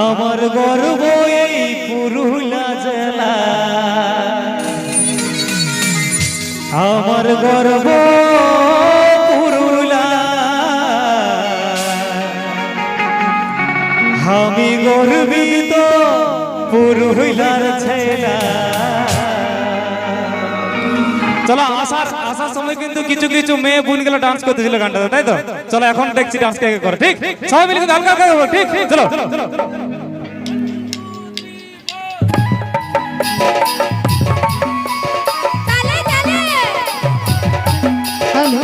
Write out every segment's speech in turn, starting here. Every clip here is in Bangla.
আমার গর্ব এই পুরুলা জেলা। আমার গর্ব পুরুলা আমি গর্বিত পুরুলার ছেলা। চলো আসার আসার সময় কিন্তু কিছু কিছু মেয়ে বোনগুলো ডান্স করতেছিল গানটা তাই তো চলো এখন দেখছি ডান্স কে করে ঠিক সবাই মিলে হালকা হালকা ঠিক চলো হ্যালো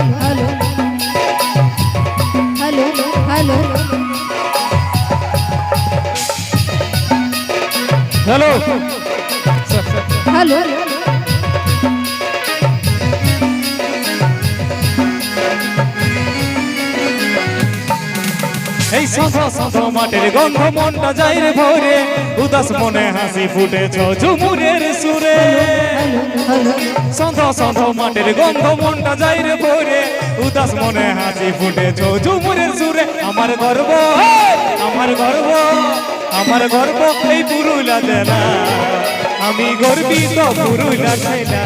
হ্যালো হ্যালো এই সধা সধা মাটির গন্ধ মনটা যাই রে ভরে। উদাস মনে হাসি ফুটেছ ঝুমুরের সুরে। সন্ধ সন্ধ মাটির গন্ধ মনটা যাই রে ভরে। উদাস মনে হাসি ফুটেছ ঝুমুরের সুরে। আমার গর্ব আমার গর্ব আমার গর্ব এই পুরুলা জেলা। আমি গর্বিত পুরুলা ছেলা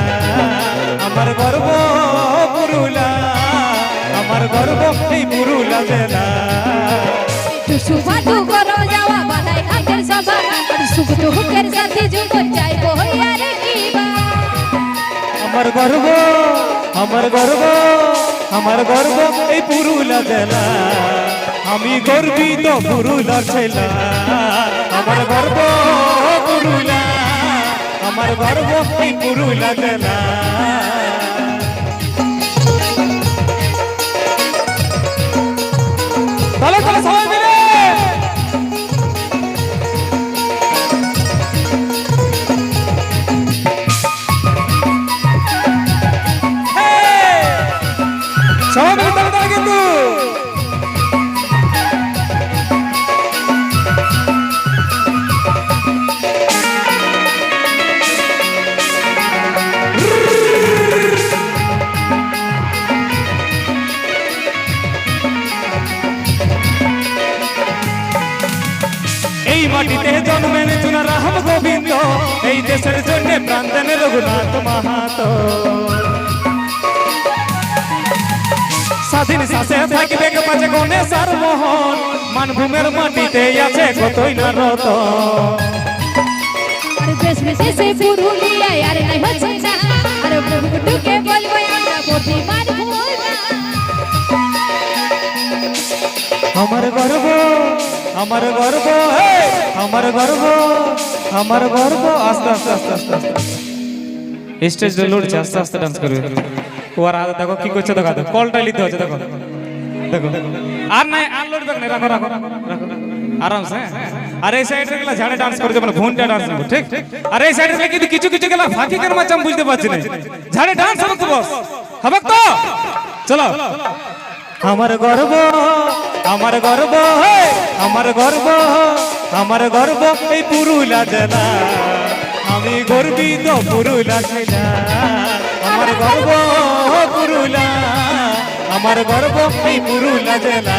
আমার গর্ব, পুরুলা। আমার গর্ব এই পুরুলা জেলা। আমার গর্ব আমার গর্ব আমার গর্ব এই পুরুলা জেলা। আমি গর্বিত পুরুলা ছেলা। আমার গর্ব, পুরুলা। আমার গর্ব এই পুরুলা জেলা। তাহলে তাহলে সবাই তালে তালে কিন্তু। এই মাটিতে জন্মেন চুনা রাম গোবিন্দ, এই দেশের জন্য প্রাণ দেন রঘুনাথ মাহাতো পাচে গনে সার মোহন মানভূমের মাটিতে আছে কতই না রত। আর আর আর আমরা গর্ব আমার গর্ব আমার গর্ব আমার গর্ব। আস্তে আস্তে আস্তে আস্তে আস্তে স্টেজ লড়ছে আস্তে আস্তে ডান্স করবে। ওর দেখো কি করছে দেখো দেখো। কলটা নিতে হচ্ছে দেখো। দেখো আর নাই, আর লড়বে না রাখো রাখো আরামসে আর এই সাইডে গেলা ঝাড়ে ডান্স করছে মানে ঘণ্টা ডান্স করবে, ঠিক? আর এই সাইডে কিন্তু কিছু কিছু গেলা ফাঁকি কেন মাছ আমি বুঝতে পারছি না। ঝাড়ে ডান্স হবে তো বস হবে তো? চলো। আমার গর্ব আমার গর্ব আমার গর্ব আমার গর্ব, এই পুরুলা জেলা। আমি গর্বিত পুরুলা জেলা। আমার গর্ব পুরুলা। আমার গর্ব এই পুরুলা জেলা।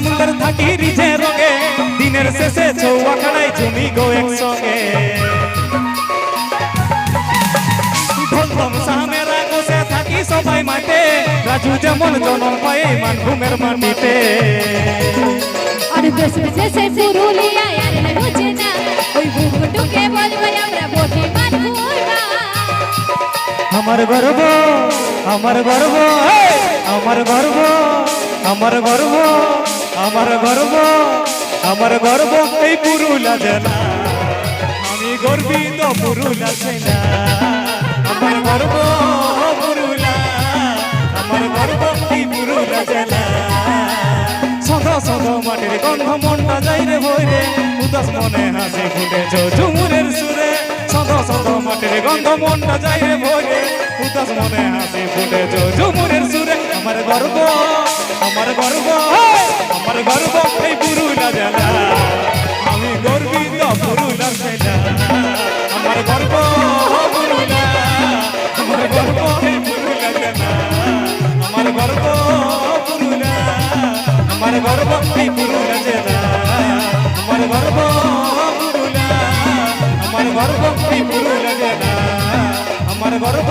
সামুন্দার থাকি রিঝে রঙে দিনের শেষে চৌয়াখানায় জমি গো একসঙ্গে। ধন্দম সামেরা বসে থাকি সবাই মাঠে রাজু যেমন জনম পায় মানভূমের মাটিতে। আর পুরুলিয়া না ওই বলব আমরা মারবো আমার গর্ব আমার গর্ব আমার গর্ব আমার গর্ব। আমার গর্ব আমার গর্ব এই পুরুলা জেলা। আমি গর্বিত পুরুলা জেলা। আমার গর্ব, পুরুলা। আমার গর্ব এই পুরুলা জেলা। সদা সদা মাটির গন্ধ মনটা যাই রে ভরে উদাস মনে হাসি ফুটে ঝুমুরের সুরে। সদা সদা মাটির গন্ধ মনটা যাই রে ভরে উদাস মনে হাসি ফুটে ঝুমুরের সুরে। আমার গর্ব আমার গর্ব। গর্ব পুরুলিয়া জেলা আমার গর্ব পুরুলিয়া আমার গর্ব পুরুলিয়া জেলা আমার গর্ব